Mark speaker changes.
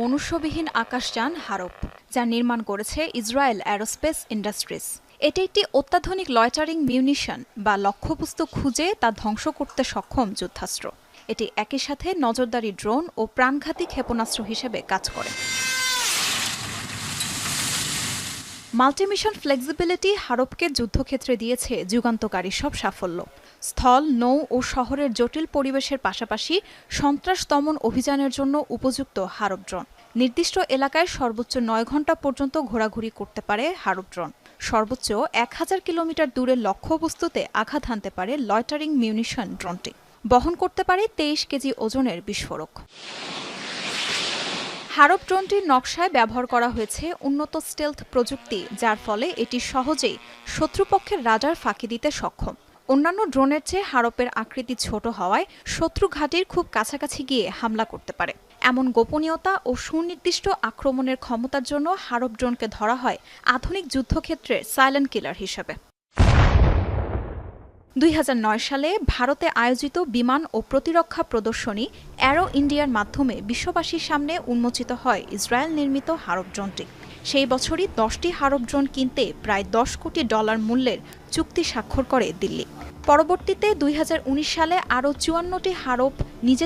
Speaker 1: মনুষ্যবিহীন আকাশযান Harop, যা নির্মাণ করেছে ইসরায়েল অ্যারোস্পেস ইন্ডাস্ট্রিজ। এটি একটি অত্যাধুনিক লয়টারিং মিউনিশন বা লক্ষ্যবস্তু খুঁজে তা ধ্বংস করতে সক্ষম যুদ্ধাস্ত্র। এটি একই সাথে নজরদারি ড্রোন ও প্রাণঘাতী ক্ষেপণাস্ত্র হিসেবে কাজ করে। মাল্টিমিশন ফ্লেক্সিবিলিটি হারপকে যুদ্ধক্ষেত্রে দিয়েছে যুগান্তকারী সব সাফল্য। স্থল, নৌ ও শহরের জটিল পরিবেশের পাশাপাশি সন্ত্রাস দমন অভিযানের জন্য উপযুক্ত হারপ ড্রোন। নির্দিষ্ট এলাকায় সর্বোচ্চ নয় ঘণ্টা পর্যন্ত ঘোরাঘুরি করতে পারে হারপ ড্রোন। সর্বোচ্চ এক হাজার কিলোমিটার দূরের লক্ষ্যবস্তুতে আঘাত হানতে পারে লয়টারিং মিউনিশন ড্রোনটি। বহন করতে পারে তেইশ কেজি ওজনের বিস্ফোরক। হারপ ড্রোনটির নকশায় ব্যবহার করা হয়েছে উন্নত স্টেলথ প্রযুক্তি, যার ফলে এটি সহজেই শত্রুপক্ষের রাডার ফাঁকি দিতে সক্ষম। অন্যান্য ড্রোনের চেয়ে হারপের আকৃতি ছোট হওয়ায় শত্রু ঘাটির খুব কাছাকাছি গিয়ে হামলা করতে পারে। এমন গোপনীয়তা ও সুনির্দিষ্ট আক্রমণের ক্ষমতার জন্য হারপ ড্রোনকে ধরা হয় আধুনিক যুদ্ধক্ষেত্রের সাইলেন্ট কিলার হিসেবে। দুই সালে ভারতে আয়োজিত বিমান ও প্রতিরক্ষা প্রদর্শনী অ্যারো ইন্ডিয়ার মাধ্যমে বিশ্ববাসীর সামনে উন্মোচিত হয় ইসরায়েল নির্মিত হারপ ড্রোনটি। সেই বছরই দশটি হারপ ড্রোন কিনতে প্রায় দশ কোটি ডলার মূল্যের চুক্তি স্বাক্ষর করে দিল্লি। পরবর্তীতে দুই হাজার উনিশ সালে আরও চুয়ান্নটি হারব নিজে